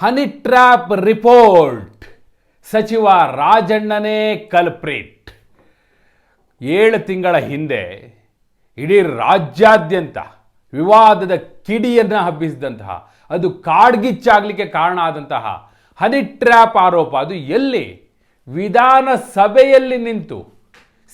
Honey trap report. ಸಚಿವ ರಾಜಣ್ಣನೇ culprit. ಏಳು ತಿಂಗಳ ಹಿಂದೆ ಇಡೀ ರಾಜ್ಯಾದ್ಯಂತ ವಿವಾದದ ಕಿಡಿಯನ್ನು ಹಬ್ಬಿಸಿದಂತಹ, ಅದು ಕಾಡ್ಗಿಚ್ಚಾಗಲಿಕ್ಕೆ ಕಾರಣ ಆದಂತಹ ಹನಿ ಟ್ರ್ಯಾಪ್ ಆರೋಪ, ಅದು ಎಲ್ಲಿ? ವಿಧಾನಸಭೆಯಲ್ಲಿ ನಿಂತು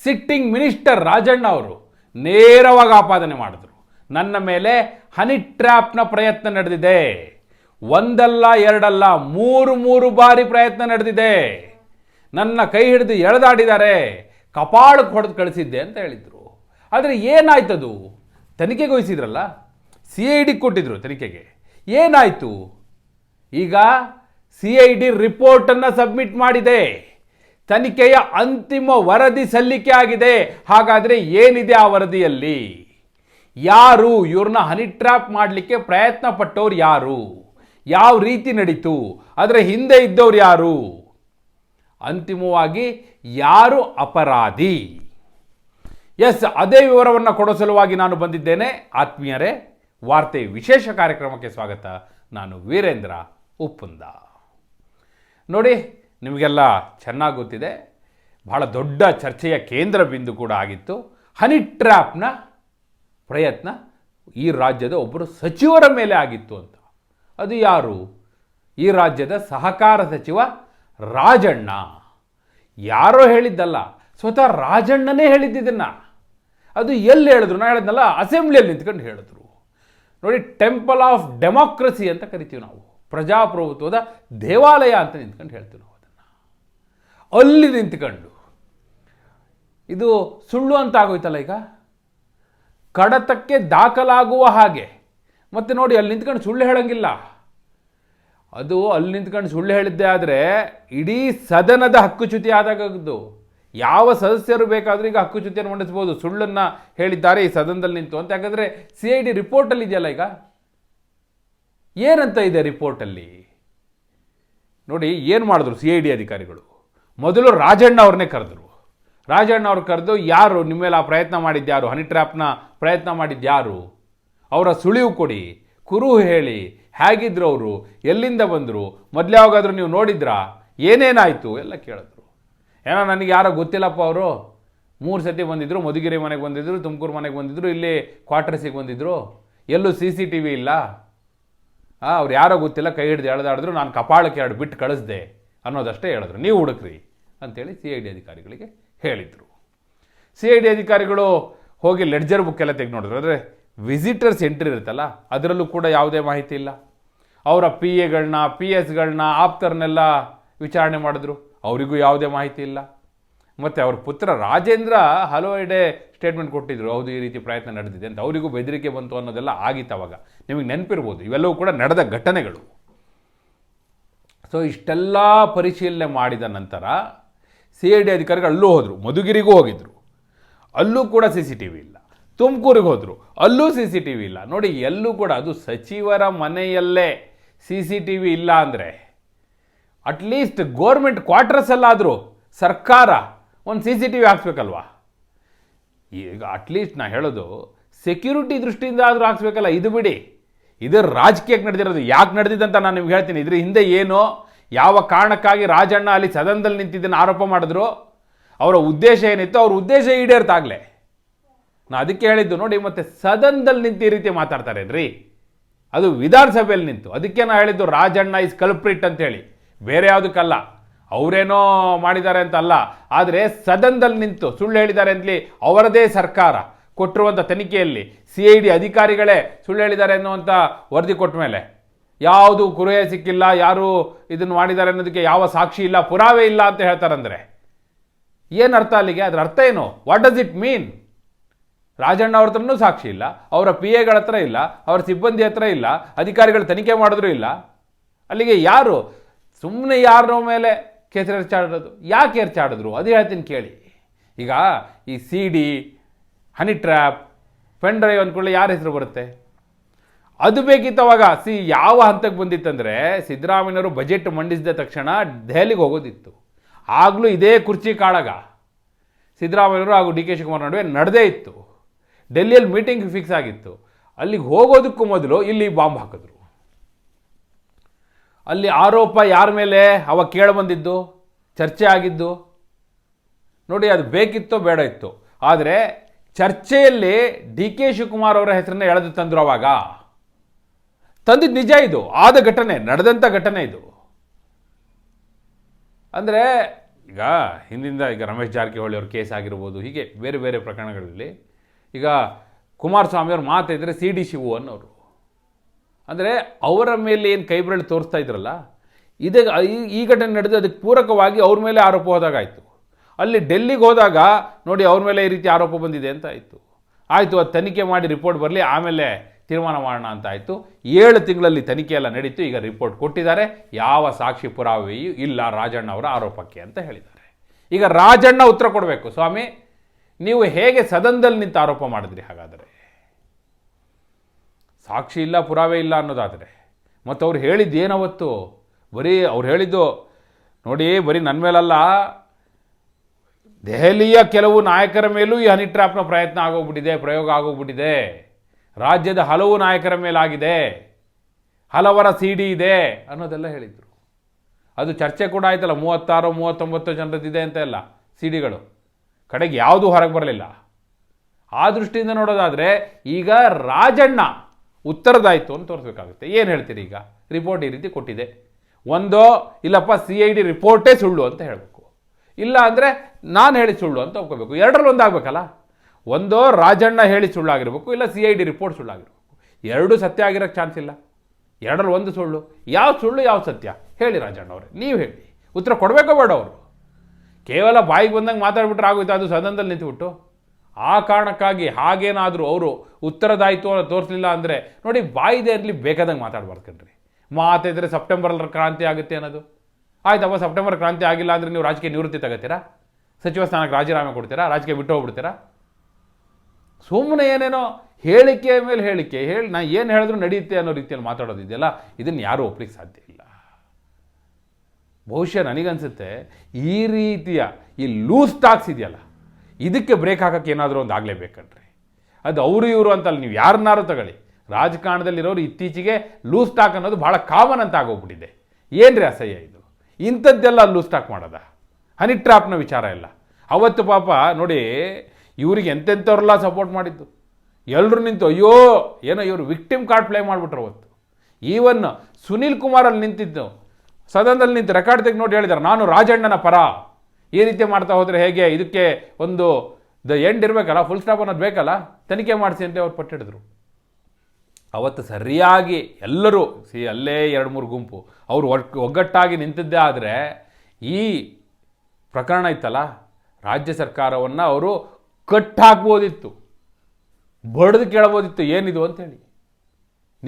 ಸಿಟ್ಟಿಂಗ್ ಮಿನಿಸ್ಟರ್ ರಾಜಣ್ಣ ಅವರು ನೇರವಾಗಿ ಆಪಾದನೆ ಮಾಡಿದ್ರು. ನನ್ನ ಮೇಲೆ ಹನಿ ಟ್ರ್ಯಾಪ್ನ ಪ್ರಯತ್ನ ನಡೆದಿದೆ. ಒಂದಲ್ಲ, ಎರಡಲ್ಲ, ಮೂರು ಮೂರು ಬಾರಿ ಪ್ರಯತ್ನ ನಡೆದಿದೆ. ನನ್ನ ಕೈ ಹಿಡಿದು ಎಳೆದಾಡಿದ್ದಾರೆ. ಕಪಾಳಕ್ಕೆ ಹೊಡೆದು ಕಳಿಸಿದ್ದೆ ಅಂತ ಹೇಳಿದರು. ಆದರೆ ಏನಾಯ್ತದು? ತನಿಖೆಗೆ ವಹಿಸಿದ್ರಲ್ಲ ಸಿ ಐ ಡಿ ಕೊಟ್ಟಿದ್ರು ತನಿಖೆಗೆ. ಏನಾಯಿತು? ಈಗ ಸಿ ಐ ಡಿ ರಿಪೋರ್ಟನ್ನು ಸಬ್ಮಿಟ್ ಮಾಡಿದೆ. ತನಿಖೆಯ ಅಂತಿಮ ವರದಿ ಸಲ್ಲಿಕೆ ಆಗಿದೆ. ಹಾಗಾದರೆ ಏನಿದೆ ಆ ವರದಿಯಲ್ಲಿ? ಯಾರು ಇವ್ರನ್ನ ಹನಿ ಟ್ರ್ಯಾಪ್ ಮಾಡಲಿಕ್ಕೆ ಪ್ರಯತ್ನ ಪಟ್ಟವ್ರು ಯಾರು? ಯಾವ ರೀತಿ ನಡೀತು? ಅದರ ಹಿಂದೆ ಇದ್ದವ್ರು ಯಾರು? ಅಂತಿಮವಾಗಿ ಯಾರು ಅಪರಾಧಿ? ಎಸ್ ಅದೇ ವಿವರವನ್ನು ಕೊಡೋ ಸಲುವಾಗಿ ನಾನು ಬಂದಿದ್ದೇನೆ. ಆತ್ಮೀಯರೇ, ವಾರ್ತೆ ವಿಶೇಷ ಕಾರ್ಯಕ್ರಮಕ್ಕೆ ಸ್ವಾಗತ. ನಾನು ವೀರೇಂದ್ರ ಉಪ್ಪುಂದ. ನೋಡಿ, ನಿಮಗೆಲ್ಲ ಚೆನ್ನಾಗಿ ಗೊತ್ತಿದೆ. ಬಹಳ ದೊಡ್ಡ ಚರ್ಚೆಯ ಕೇಂದ್ರ ಬಿಂದು ಕೂಡ ಆಗಿತ್ತು. ಹನಿ ಟ್ರ್ಯಾಪ್ನ ಪ್ರಯತ್ನ ಈ ರಾಜ್ಯದ ಒಬ್ಬರು ಸಚಿವರ ಮೇಲೆ ಆಗಿತ್ತು ಅಂತ. ಅದು ಯಾರು? ಈ ರಾಜ್ಯದ ಸಹಕಾರ ಸಚಿವ ರಾಜಣ್ಣ. ಯಾರೋ ಹೇಳಿದ್ದಲ್ಲ, ಸ್ವತಃ ರಾಜಣ್ಣನೇ ಹೇಳಿದ್ದಿದ್ದನ್ನು ಅದು ಎಲ್ಲಿ ಹೇಳಿದ್ರು? ನಾನು ಹೇಳಿದ್ನಲ್ಲ, ಅಸೆಂಬ್ಲಿಯಲ್ಲಿ ನಿಂತ್ಕೊಂಡು ಹೇಳಿದ್ರು. ನೋಡಿ, ಟೆಂಪಲ್ ಆಫ್ ಡೆಮೋಕ್ರಸಿ ಅಂತ ಕರಿತೀವಿ ನಾವು. ಪ್ರಜಾಪ್ರಭುತ್ವದ ದೇವಾಲಯ ಅಂತ ನಿಂತ್ಕೊಂಡು ಹೇಳ್ತೀವಿ ನಾವು ಅದನ್ನು. ಅಲ್ಲಿ ನಿಂತ್ಕೊಂಡು. ಇದು ಸುಳ್ಳು ಅಂತ ಆಗೋಯ್ತಲ್ಲ ಈಗ? ಕಡತಕ್ಕೆ ದಾಖಲಾಗುವ ಹಾಗೆ. ಮತ್ತು ನೋಡಿ, ಅಲ್ಲಿ ನಿಂತ್ಕೊಂಡು ಸುಳ್ಳು ಹೇಳಂಗಿಲ್ಲ. ಅದು ಅಲ್ಲಿ ನಿಂತ್ಕೊಂಡು ಸುಳ್ಳು ಹೇಳಿದ್ದೆ ಆದರೆ ಇಡೀ ಸದನದ ಹಕ್ಕುಚ್ಯುತಿ ಆದಾಗದ್ದು ಯಾವ ಸದಸ್ಯರು ಬೇಕಾದರೂ ಈಗ ಹಕ್ಕುಚ್ಯುತಿಯನ್ನು ಮಂಡಿಸ್ಬೋದು ಸುಳ್ಳನ್ನು ಹೇಳಿದ್ದಾರೆ ಈ ಸದನದಲ್ಲಿ ನಿಂತು ಅಂತ. ಯಾಕಂದರೆ ಸಿ ಐ ಡಿ ರಿಪೋರ್ಟಲ್ಲಿ ಇದೆಯಲ್ಲ ಈಗ? ಏನಂತ ಇದೆ ರಿಪೋರ್ಟಲ್ಲಿ ನೋಡಿ, ಏನು ಮಾಡಿದ್ರು ಸಿ ಐ ಡಿ ಅಧಿಕಾರಿಗಳು? ಮೊದಲು ರಾಜಣ್ಣ ಅವ್ರನ್ನೇ ಕರೆದ್ರು. ರಾಜಣ್ಣ ಅವ್ರು ಕರೆದು, ಯಾರು ನಿಮ್ಮ ಮೇಲೆ ಆ ಪ್ರಯತ್ನ ಮಾಡಿದ್ಯಾರು ಹನಿ ಟ್ರ್ಯಾಪ್ನ ಪ್ರಯತ್ನ ಮಾಡಿದ್ಯಾರು ಅವರ ಸುಳಿವು ಕೊಡಿ ಕುರು ಹೇಳಿ ಹೇಗಿದ್ರು ಅವರು ಎಲ್ಲಿಂದ ಬಂದರು? ಮೊದಲು ಯಾವಾಗಾದರೂ ನೀವು ನೋಡಿದ್ರಾ? ಏನೇನಾಯಿತು? ಎಲ್ಲ ಕೇಳಿದ್ರು. ಏನೋ ನನಗೆ ಯಾರೋ ಗೊತ್ತಿಲ್ಲಪ್ಪ ಅವರು. ಮೂರು ಸತಿ ಬಂದಿದ್ದರು ಮಧುಗಿರಿ ಮನೆಗೆ ಬಂದಿದ್ದರು ತುಮಕೂರು ಮನೆಗೆ ಬಂದಿದ್ದರು ಇಲ್ಲಿ ಕ್ವಾರ್ಟರ್ಸಿಗೆ ಬಂದಿದ್ದರು ಎಲ್ಲೂ ಸಿ ಸಿ ಟಿ ವಿ ಇಲ್ಲ. ಹಾಂ ಅವ್ರು ಯಾರೋ ಗೊತ್ತಿಲ್ಲ, ಕೈ ಹಿಡಿದು ಎಳೆದಾಡಿದ್ರು, ನಾನು ಕಪಾಳಕ್ಕೆ ಎರಡು ಬಿಟ್ಟು ಕಳಿಸ್ದೆ ಅನ್ನೋದಷ್ಟೇ ಹೇಳಿದ್ರು. ನೀವು ಹುಡುಕ್ರಿ ಅಂತೇಳಿ ಸಿ ಐ ಡಿ ಅಧಿಕಾರಿಗಳಿಗೆ ಹೇಳಿದರು. ಸಿ ಐ ಡಿ ಅಧಿಕಾರಿಗಳು ಹೋಗಿ ಲೆಡ್ಜರ್ ಬುಕ್ ಎಲ್ಲ ತೆಗೆದು ನೋಡಿದ್ರು. ಅಂದರೆ ವಿಸಿಟರ್ಸ್ ಎಂಟ್ರಿ ಇರುತ್ತಲ್ಲ, ಅದರಲ್ಲೂ ಕೂಡ ಯಾವುದೇ ಮಾಹಿತಿ ಇಲ್ಲ. ಅವರ ಪಿ ಎಗಳನ್ನ ಪಿ ಎಸ್ಗಳನ್ನ ಆಪ್ತರನ್ನೆಲ್ಲ ವಿಚಾರಣೆ ಮಾಡಿದ್ರು. ಅವರಿಗೂ ಯಾವುದೇ ಮಾಹಿತಿ ಇಲ್ಲ. ಮತ್ತು ಅವ್ರ ಪುತ್ರ ರಾಜೇಂದ್ರ ಹಲೋ ಎಡೆ ಸ್ಟೇಟ್ಮೆಂಟ್ ಕೊಟ್ಟಿದ್ರು, ಹೌದು, ಈ ರೀತಿ ಪ್ರಯತ್ನ ನಡೆದಿದೆ ಅಂತ. ಅವರಿಗೂ ಬೆದರಿಕೆ ಬಂತು ಅನ್ನೋದೆಲ್ಲ ಆಗಿತ್ತು ಅವಾಗ. ನಿಮಗೆ ನೆನಪಿರ್ಬೋದು, ಇವೆಲ್ಲವೂ ಕೂಡ ನಡೆದ ಘಟನೆಗಳು. ಸೊ ಇಷ್ಟೆಲ್ಲ ಪರಿಶೀಲನೆ ಮಾಡಿದ ನಂತರ ಸಿ ಐ ಡಿ ಅಧಿಕಾರಿಗಳು ಅಲ್ಲೂ ಹೋದರು, ಮಧುಗಿರಿಗೂ ಹೋಗಿದ್ರು. ಅಲ್ಲೂ ಕೂಡ ಸಿ ಸಿ ಟಿ ವಿ ಇಲ್ಲ. ತುಮಕೂರಿಗೆ ಹೋದರು. ಅಲ್ಲೂ ಸಿ ಸಿ ಟಿ ವಿ ಇಲ್ಲ. ನೋಡಿ, ಎಲ್ಲೂ ಕೂಡ ಅದು ಸಚಿವರ ಮನೆಯಲ್ಲೇ ಸಿ ಸಿ ಟಿ ವಿ ಇಲ್ಲ ಅಂದರೆ ಅಟ್ಲೀಸ್ಟ್ ಗೋರ್ಮೆಂಟ್ ಕ್ವಾರ್ಟರ್ಸಲ್ಲಾದರೂ ಸರ್ಕಾರ ಒಂದು ಸಿ ಸಿ ಟಿ ವಿ ಹಾಕ್ಸ್ಬೇಕಲ್ವಾ? ಈಗ ಅಟ್ಲೀಸ್ಟ್ ನಾ ಹೇಳೋದು ಸೆಕ್ಯೂರಿಟಿ ದೃಷ್ಟಿಯಿಂದ ಆದರೂ ಹಾಕ್ಸ್ಬೇಕಲ್ಲ, ಇದು ಬಿಡಿ. ಇದು ರಾಜಕೀಯಕ್ಕೆ ನಡೆದಿರೋದು. ಯಾಕೆ ನಡೆದಿದ್ದಂತ ನಾನು ನಿಮ್ಗೆ ಹೇಳ್ತೀನಿ. ಇದ್ರ ಹಿಂದೆ ಏನು, ಯಾವ ಕಾರಣಕ್ಕಾಗಿ ರಾಜಣ್ಣ ಅಲ್ಲಿ ಸದನದಲ್ಲಿ ನಿಂತಿದ್ದನ್ನು ಆರೋಪ ಮಾಡಿದ್ರು, ಅವರ ಉದ್ದೇಶ ಏನಿತ್ತು ಅವ್ರ ಉದ್ದೇಶ ಈಡೇರ್ತಾಗಲೇ. ನಾ ಅದಕ್ಕೆ ಹೇಳಿದ್ದು ನೋಡಿ, ಮತ್ತೆ ಸದನದಲ್ಲಿ ನಿಂತು ಈ ರೀತಿ ಮಾತಾಡ್ತಾರೇನ್ರಿ? ಅದು ವಿಧಾನಸಭೆಯಲ್ಲಿ ನಿಂತು. ಅದಕ್ಕೆ ನಾ ಹೇಳಿದ್ದು ರಾಜಣ್ಣ ಇಸ್ ಕಲ್ಪ್ರಿಟ್ ಅಂತ ಹೇಳಿ. ಬೇರೆ ಯಾವುದಕ್ಕಲ್ಲ. ಅವರೇನೋ ಮಾಡಿದ್ದಾರೆ ಅಂತ ಅಲ್ಲ ಆದರೆ ಸದನದಲ್ಲಿ ನಿಂತು ಸುಳ್ಳು ಹೇಳಿದ್ದಾರೆ ಅಂತಲಿ ಅವರದೇ ಸರ್ಕಾರ ಕೊಟ್ಟಿರುವಂಥ ತನಿಖೆಯಲ್ಲಿ ಸಿ ಐ ಡಿ ಅಧಿಕಾರಿಗಳೇ ಸುಳ್ಳು ಹೇಳಿದ್ದಾರೆ ಅನ್ನುವಂಥ ವರದಿ ಕೊಟ್ಟ ಮೇಲೆ. ಯಾವುದು ಕುರುಹೆ ಸಿಕ್ಕಿಲ್ಲ, ಯಾರು ಇದನ್ನು ಮಾಡಿದ್ದಾರೆ ಅನ್ನೋದಕ್ಕೆ ಯಾವ ಸಾಕ್ಷಿ ಇಲ್ಲ, ಪುರಾವೆ ಇಲ್ಲ ಅಂತ ಹೇಳ್ತಾರಂದ್ರೆ. ಏನು ಅರ್ಥ ಅಲ್ಲಿಗೆ? ಅದರ ಅರ್ಥ ಏನು? What does it mean Rajanna ಅವ್ರ ಹತ್ರನೂ ಸಾಕ್ಷಿ ಇಲ್ಲ. ಅವರ ಪಿ ಎಗಳ ಹತ್ರ ಇಲ್ಲ. ಅವರ ಸಿಬ್ಬಂದಿ ಹತ್ರ ಇಲ್ಲ. ಅಧಿಕಾರಿಗಳು ತನಿಖೆ ಮಾಡಿದ್ರು ಇಲ್ಲ. ಅಲ್ಲಿಗೆ ಯಾರು? ಸುಮ್ಮನೆ ಯಾರ ಮೇಲೆ ಕೆಸರು ಎರ್ಚಾಡೋದು ಯಾಕೆ ಎರ್ಚಾಡಿದ್ರು ಅದು ಹೇಳ್ತೀನಿ ಕೇಳಿ. ಈಗ ಈ C D honey trap pen drive ಅಂದ್ಕೊಳ್ಳಿ ಯಾರ ಹೆಸರು ಬರುತ್ತೆ? ಅದು ಬೇಕಿತ್ತು ಅವಾಗ. ಸಿ, ಯಾವ ಹಂತಕ್ಕೆ ಬಂದಿತ್ತಂದರೆ ಸಿದ್ದರಾಮಯ್ಯವರು ಬಜೆಟ್ ಮಂಡಿಸಿದ ತಕ್ಷಣ ದೆಹಲಿಗೆ ಹೋಗೋದಿತ್ತು. ಆಗಲೂ ಇದೇ ಕುರ್ಚಿ ಕಾಳಗ. ಸಿದ್ದರಾಮಯ್ಯವರು ಹಾಗೂ ಡಿ ಕೆ ಶಿವಕುಮಾರ್ ನಡುವೆ ನಡೆದೇ ಇತ್ತು. ಡೆಲ್ಲಿಯಲ್ಲಿ ಮೀಟಿಂಗ್ ಫಿಕ್ಸ್ ಆಗಿತ್ತು. ಅಲ್ಲಿಗೆ ಹೋಗೋದಕ್ಕೂ ಮೊದಲು ಇಲ್ಲಿ ಬಾಂಬ್ ಹಾಕಿದ್ರು. ಅಲ್ಲಿ ಆರೋಪ ಯಾರ ಮೇಲೆ? ಅವಾಗ ಕೇಳಿಬಂದಿದ್ದು, ಚರ್ಚೆ ಆಗಿದ್ದು. ನೋಡಿ, ಅದು ಬೇಕಿತ್ತೋ ಬೇಡ ಇತ್ತು. ಆದರೆ ಚರ್ಚೆಯಲ್ಲಿ ಡಿ ಕೆ ಶಿವಕುಮಾರ್ ಅವರ ಹೆಸರನ್ನ ಎಳೆದು ತಂದ್ರು ಅವಾಗ. ತಂದಿದ್ದು ನಿಜ ಇದು. ಆದ ಘಟನೆ ನಡೆದಂಥ ಘಟನೆ ಇದು. ಅಂದರೆ ಈಗ ಹಿಂದಿಂದ ಈಗ ರಮೇಶ್ ಜಾರಕಿಹೊಳಿ ಅವ್ರ ಕೇಸ್ ಆಗಿರ್ಬೋದು, ಹೀಗೆ ಬೇರೆ ಬೇರೆ ಪ್ರಕರಣಗಳಲ್ಲಿ ಈಗ ಕುಮಾರಸ್ವಾಮಿ ಅವ್ರ ಮಾತಿದ್ರೆ ಸಿ ಡಿ ಶಿವು ಅನ್ನೋರು. ಅಂದರೆ ಅವರ ಮೇಲೆ ಏನು ಕೈಬರಳಿ ಬೆರಳು ತೋರಿಸ್ತಾ ಇದ್ರಲ್ಲ, ಇದೇ ಈ- ಈ ಘಟನೆ ನಡೆದು ಅದಕ್ಕೆ ಪೂರಕವಾಗಿ ಅವ್ರ ಮೇಲೆ ಆರೋಪ ಹೋದಾಗಾಯಿತು ಅಲ್ಲಿ ಡೆಲ್ಲಿಗೆ ಹೋದಾಗ ನೋಡಿ ಅವ್ರ ಮೇಲೆ ಈ ರೀತಿ ಆರೋಪ ಬಂದಿದೆ ಅಂತ ಆಯಿತು. ಆಯಿತು, ಅದು ತನಿಖೆ ಮಾಡಿ ರಿಪೋರ್ಟ್ ಬರಲಿ, ಆಮೇಲೆ ತೀರ್ಮಾನ ಮಾಡೋಣ ಅಂತ ಆಯಿತು. ಏಳು ತಿಂಗಳಲ್ಲಿ ತನಿಖೆ ಎಲ್ಲ ನಡೀತು, ಈಗ ರಿಪೋರ್ಟ್ ಕೊಟ್ಟಿದ್ದಾರೆ. ಯಾವ ಸಾಕ್ಷಿ ಪುರಾವೆಯೂ ಇಲ್ಲ ರಾಜಣ್ಣ ಅವರ ಆರೋಪಕ್ಕೆ ಅಂತ ಹೇಳಿದ್ದಾರೆ. ಈಗ ರಾಜಣ್ಣ ಉತ್ತರ ಕೊಡಬೇಕು, ಸ್ವಾಮಿ. ನೀವು ಹೇಗೆ ಸದನದಲ್ಲಿ ನಿಂತು ಆರೋಪ ಮಾಡಿದ್ರಿ ಹಾಗಾದರೆ? ಸಾಕ್ಷಿ ಇಲ್ಲ, ಪುರಾವೆ ಇಲ್ಲ ಅನ್ನೋದಾದರೆ. ಮತ್ತು ಅವ್ರು ಹೇಳಿದ್ದು ಏನವತ್ತು ಬರೀ ಅವ್ರು ಹೇಳಿದ್ದು, ನೋಡಿ, ಬರೀ ನನ್ನ ಮೇಲಲ್ಲ, ದೆಹಲಿಯ ಕೆಲವು ನಾಯಕರ ಮೇಲೂ ಈ ಹನಿ ಟ್ರ್ಯಾಪ್ನ ಪ್ರಯತ್ನ ಆಗೋಗ್ಬಿಟ್ಟಿದೆ, ಪ್ರಯೋಗ ಆಗೋಗ್ಬಿಟ್ಟಿದೆ. ರಾಜ್ಯದ ಹಲವು ನಾಯಕರ ಮೇಲಾಗಿದೆ. ಹಲವರ ಸಿ ಡಿ ಇದೆ ಅನ್ನೋದೆಲ್ಲ ಹೇಳಿದರು. ಅದು ಚರ್ಚೆ ಕೂಡ ಆಯ್ತಲ್ಲ, ಮೂವತ್ತಾರು, ಮೂವತ್ತೊಂಬತ್ತು ಜನರದ್ದಿದೆ ಅಂತ ಎಲ್ಲ ಸಿ ಡಿಗಳು ಕಡೆಗೆ ಯಾವುದೂ ಹೊರಗೆ ಬರಲಿಲ್ಲ. ಆ ದೃಷ್ಟಿಯಿಂದ ನೋಡೋದಾದರೆ ಈಗ ರಾಜಣ್ಣ ಉತ್ತರದಾಯಿತು ಅಂತ ತೋರಿಸ್ಬೇಕಾಗುತ್ತೆ. ಏನು ಹೇಳ್ತೀರಿ ಈಗ? ರಿಪೋರ್ಟ್ ಈ ರೀತಿ ಕೊಟ್ಟಿದೆ. ಒಂದೋ, ಇಲ್ಲಪ್ಪ ಸಿ ಐ ಡಿ ರಿಪೋರ್ಟೇ ಸುಳ್ಳು ಅಂತ ಹೇಳಬೇಕು. ಇಲ್ಲ ಅಂದರೆ ನಾನು ಹೇಳಿ ಸುಳ್ಳು ಅಂತ ಒಪ್ಕೋಬೇಕು. ಎರಡರಲ್ಲಿ ಒಂದಾಗಬೇಕಲ್ಲ ಒಂದೋ ರಾಜಣ್ಣ ಹೇಳಿ ಸುಳ್ಳಾಗಿರ್ಬೇಕು, ಇಲ್ಲ ಸಿ ಐ ಡಿ ರಿಪೋರ್ಟ್ ಸುಳ್ಳಾಗಿರ್ಬೇಕು. ಎರಡೂ ಸತ್ಯ ಆಗಿರೋಕ್ಕೆ ಚಾನ್ಸ್ ಇಲ್ಲ. ಎರಡರಲ್ಲಿ ಒಂದು ಸುಳ್ಳು. ಯಾವ ಸುಳ್ಳು, ಯಾವ ಸತ್ಯ? ಹೇಳಿ ರಾಜಣ್ಣ ಅವರೇ. ನೀವು ಹೇಳಿ. ಉತ್ತರ ಕೊಡಬೇಕೋ ಬೇಡ ಅವರು ಕೇವಲ ಬಾಯಿಗೆ ಬಂದಂಗೆ ಮಾತಾಡ್ಬಿಟ್ರೆ ಆಗೋಯ್ತು, ಅದು ಸದನದಲ್ಲಿ ನಿಂತುಬಿಟ್ಟು. ಆ ಕಾರಣಕ್ಕಾಗಿ ಹಾಗೇನಾದರೂ ಅವರು ಉತ್ತರದಾಯಿತು ಅಂತ ತೋರಿಸಲಿಲ್ಲ ಅಂದರೆ ನೋಡಿ, ಬಾಯಿದೆ ಇರಲಿ, ಬೇಕಾದಂಗೆ ಮಾತಾಡ್ಬಾರ್ದು ಕಣ್ರಿ. ಮಾತಿದ್ರೆ ಸೆಪ್ಟೆಂಬರಲ್ಲಿ ಕ್ರಾಂತಿ ಆಗುತ್ತೆ ಅನ್ನೋದು. ಆಯ್ತಪ್ಪ, ಸೆಪ್ಟೆಂಬರ್ ಕ್ರಾಂತಿ ಆಗಿಲ್ಲ ಅಂದರೆ ನೀವು ರಾಜಕೀಯ ನಿವೃತ್ತಿ ತಗೋತೀರಾ? ಸಚಿವ ಸ್ಥಾನಕ್ಕೆ ರಾಜೀನಾಮೆ ಕೊಡ್ತೀರಾ? ರಾಜಕೀಯ ಬಿಟ್ಟು ಹೋಗ್ಬಿಡ್ತೀರಾ? ಸುಮ್ಮನೆ ಏನೇನೋ ಹೇಳಿಕೆ ಮೇಲೆ ಹೇಳಿಕೆ. ಹೇಳಿ, ನಾ ಏನು ಹೇಳಿದ್ರು ನಡೆಯುತ್ತೆ ಅನ್ನೋ ರೀತಿಯಲ್ಲಿ ಮಾತಾಡೋದಿದೆಯಲ್ಲ, ಇದನ್ನು ಯಾರೂ ಒಪ್ಲಿಕ್ಕೆ ಸಾಧ್ಯ ಇಲ್ಲ. ಬಹುಶಃ ನನಗನ್ಸುತ್ತೆ ಈ ರೀತಿಯ ಈ ಲೂಸ್ ಟಾಕ್ಸ್ ಇದೆಯಲ್ಲ, ಇದಕ್ಕೆ ಬ್ರೇಕ್ ಹಾಕಕ್ಕೆ ಏನಾದರೂ ಒಂದು ಆಗಲೇಬೇಕಣ್ರಿ ಅದು ಅವರು ಇವರು ಅಂತಲ್ಲ, ನೀವು ಯಾರನ್ನಾರು ತಗೊಳ್ಳಿ. ರಾಜಕಾರಣದಲ್ಲಿರೋರು ಇತ್ತೀಚೆಗೆ ಲೂಸ್ ಟಾಕ್ ಅನ್ನೋದು ಭಾಳ ಕಾಮನ್ ಅಂತ ಆಗೋಗ್ಬಿಟ್ಟಿದೆ. ಏನ್ರಿ ಅಸಹ್ಯ ಇದು? ಇಂಥದ್ದೆಲ್ಲ ಲೂಸ್ ಟಾಕ್ ಮಾಡೋದ? ಹನಿ ಟ್ರಾಪ್ನ ವಿಚಾರ ಇಲ್ಲ ಅವತ್ತು ಪಾಪ ನೋಡಿ, ಇವರಿಗೆ ಎಂತೆಂಥವ್ರೆಲ್ಲ ಸಪೋರ್ಟ್ ಮಾಡಿದ್ದು? ಎಲ್ಲರೂ ನಿಂತು, ಅಯ್ಯೋ, ಏನೋ ಇವರು ವಿಕ್ಟಿಮ್ ಕಾರ್ಡ್ ಪ್ಲೇ ಮಾಡಿಬಿಟ್ರು ಅವತ್ತು. ಈವನ್ ಸುನೀಲ್ ಕುಮಾರಲ್ಲಿ ನಿಂತಿದ್ದು. ಸದನದಲ್ಲಿ ನಿಂತು ರೆಕಾರ್ಡ್ ತೆಗೆದು ನೋಡಿ ಹೇಳಿದ್ದಾರೆ ನಾನು ರಾಜಣ್ಣನ ಪರ. ಈ ರೀತಿ ಮಾಡ್ತಾ ಹೋದರೆ ಹೇಗೆ? ಇದಕ್ಕೆ ಒಂದು ದ ಎಂಡ್ ಇರಬೇಕಲ್ಲ ಫುಲ್ ಸ್ಟಾಪ್ ಅನ್ನೋದು ಬೇಕಲ್ಲ? ತನಿಖೆ ಮಾಡಿಸಿ ಅಂತ ಅವ್ರು ಪಟ್ಟಿಡಿದ್ರು. ಅವತ್ತು ಸರಿಯಾಗಿ ಎಲ್ಲರೂ, ಸಿ, ಅಲ್ಲೇ ಎರಡು ಮೂರು ಗುಂಪು, ಅವರು ಒಗ್ಗಟ್ಟಾಗಿ ನಿಂತಿದ್ದೇ ಆದರೆ ಈ ಪ್ರಕರಣ ಇತ್ತಲ್ಲ, ರಾಜ್ಯ ಸರ್ಕಾರವನ್ನು ಅವರು ಕಟ್ಟಾಕ್ಬೋದಿತ್ತು, ಬಡ್ದು ಕೇಳ್ಬೋದಿತ್ತು, ಏನಿದು ಅಂತೇಳಿ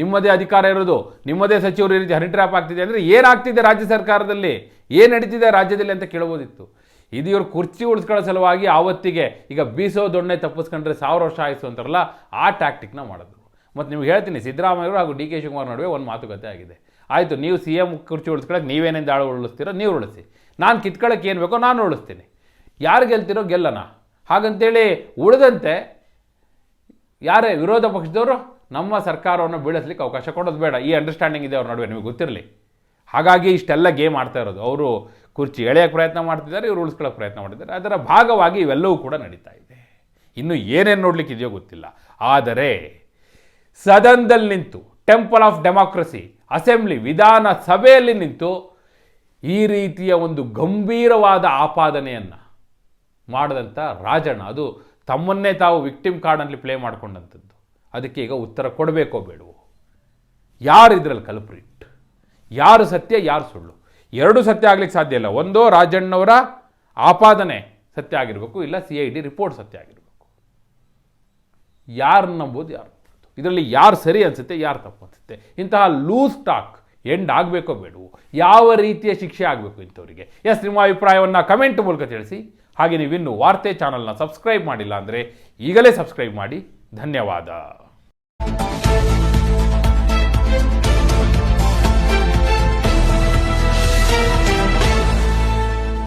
ನಿಮ್ಮದೇ ಅಧಿಕಾರ ಇರೋದು, ನಿಮ್ಮದೇ ಸಚಿವರು ಈ ರೀತಿ ಹನಿ ಟ್ರ್ಯಾಪ್ ಆಗ್ತಿದೆ ಅಂದರೆ ಏನಾಗ್ತಿದೆ ರಾಜ್ಯ ಸರ್ಕಾರದಲ್ಲಿ? ಏನು ನಡೀತಿದೆ ರಾಜ್ಯದಲ್ಲಿ ಅಂತ ಕೇಳ್ಬೋದಿತ್ತು. ಇದು ಇವ್ರು ಕುರ್ಚಿ ಉಳಿಸ್ಕೊಳ್ಳೋ ಸಲುವಾಗಿ ಆವತ್ತಿಗೆ ಈಗ ಬೀಸೋ ದೊಣ್ಣೆ ತಪ್ಪಿಸ್ಕೊಂಡ್ರೆ ಸಾವಿರ ವರ್ಷ ಆಯಿತು ಅಂತಾರಲ್ಲ, ಆ ಟ್ಯಾಕ್ಟಿಕ್ನ ಮಾಡಿದ್ರು. ಮತ್ತು ನೀವು ಹೇಳ್ತೀನಿ ಸಿದ್ದರಾಮಯ್ಯವರು ಹಾಗೂ ಡಿ ಕೆ ಶಿವಕುಮಾರ್ ನಡುವೆ ಒಂದು ಮಾತುಕತೆ ಆಗಿದೆ. ಆಯಿತು, ನೀವು ಸಿ ಎಂ ಕುರ್ಚಿ ಉಳಿಸ್ಕೊಳಕ್ಕೆ ನೀವೇನೇನು ದಾಳು ಉಳಿಸ್ತೀರೋ ನೀವು ಉಳಿಸಿ. ನಾನು ಕಿತ್ಕೊಳ್ಳೋಕೆ ಏನು ಬೇಕೋ ನಾನು ಉಳಿಸ್ತೀನಿ. ಯಾರು ಗೆಲ್ತಿರೋ ಗೆಲ್ಲನ ಹಾಗಂತೇಳಿ ಉಳಿದಂತೆ ಯಾರೇ ವಿರೋಧ ಪಕ್ಷದವರು ನಮ್ಮ ಸರ್ಕಾರವನ್ನು ಬೀಳಿಸ್ಲಿಕ್ಕೆ ಅವಕಾಶ ಕೊಡೋದು ಬೇಡ. ಈ ಅಂಡರ್ಸ್ಟ್ಯಾಂಡಿಂಗ್ ಇದೆ ಅವ್ರ ನಡುವೆ, ನಿಮಗೆ ಗೊತ್ತಿರಲಿ. ಹಾಗಾಗಿ ಇಷ್ಟೆಲ್ಲ ಗೇಮ್ ಆಡ್ತಾ ಇರೋದು. ಅವರು ಕುರ್ಚಿ ಎಳೆಯೋಕ್ಕೆ ಪ್ರಯತ್ನ ಮಾಡ್ತಿದ್ದಾರೆ, ಇವರು ಉಳಿಸ್ಕೊಳ್ಳೋಕೆ ಪ್ರಯತ್ನ ಮಾಡಿದ್ದಾರೆ ಅದರ ಭಾಗವಾಗಿ ಇವೆಲ್ಲವೂ ಕೂಡ ನಡೀತಾ ಇದೆ. ಇನ್ನು ಏನೇನು ನೋಡ್ಲಿಕ್ಕೆ ಇದೆಯೋ ಗೊತ್ತಿಲ್ಲ. ಆದರೆ ಸದನದಲ್ಲಿ ನಿಂತು ಟೆಂಪಲ್ ಆಫ್ ಡೆಮಾಕ್ರಸಿ ಅಸೆಂಬ್ಲಿ ವಿಧಾನ ಸಭೆಯಲ್ಲಿ ನಿಂತು ಈ ರೀತಿಯ ಒಂದು ಗಂಭೀರವಾದ ಆಪಾದನೆಯನ್ನು ಮಾಡಿದಂಥ ರಾಜಣ್ಣ. ಅದು ತಮ್ಮನ್ನೇ ತಾವು ವಿಕ್ಟಿಮ್ ಕಾರ್ಡಲ್ಲಿ ಪ್ಲೇ ಮಾಡ್ಕೊಂಡಂಥದ್ದು. ಅದಕ್ಕೆ ಈಗ ಉತ್ತರ ಕೊಡಬೇಕೋ ಬೇಡವೋ? ಯಾರು ಇದರಲ್ಲಿ ಕಲ್ಪ್ರಿಟ್ ಯಾರು ಸತ್ಯ, ಯಾರು ಸುಳ್ಳು? ಎರಡು ಸತ್ಯ ಆಗ್ಲಿಕ್ಕೆ ಸಾಧ್ಯ ಇಲ್ಲ. ಒಂದೋ ರಾಜಣ್ಣವರ ಆಪಾದನೆ ಸತ್ಯ ಆಗಿರಬೇಕು, ಇಲ್ಲ ಸಿ ಐ ಡಿ ರಿಪೋರ್ಟ್ ಸತ್ಯ ಆಗಿರಬೇಕು. ಯಾರು ನಂಬೋದು ಯಾರು ಇದರಲ್ಲಿ ಯಾರು ಸರಿ ಅನಿಸುತ್ತೆ, ಯಾರು ತಪ್ಪು ಅನಿಸುತ್ತೆ? ಇಂತಹ ಲೂಸ್ ಟಾಕ್ ಎಂಡ್ ಆಗಬೇಕೋ ಬೇಡವು? ಯಾವ ರೀತಿಯ ಶಿಕ್ಷೆ ಆಗಬೇಕು ಇಂಥವರಿಗೆ? ಎಸ್, ನಿಮ್ಮ ಅಭಿಪ್ರಾಯವನ್ನು ಕಮೆಂಟ್ ಮೂಲಕ ತಿಳಿಸಿ. ಹಾಗೆ ನೀವಿನ್ನು ವಾರ್ತೆ ಚಾನಲ್ನ ಸಬ್ಸ್ಕ್ರೈಬ್ ಮಾಡಿಲ್ಲ ಅಂದರೆ ಈಗಲೇ ಸಬ್ಸ್ಕ್ರೈಬ್ ಮಾಡಿ. ಧನ್ಯವಾದ.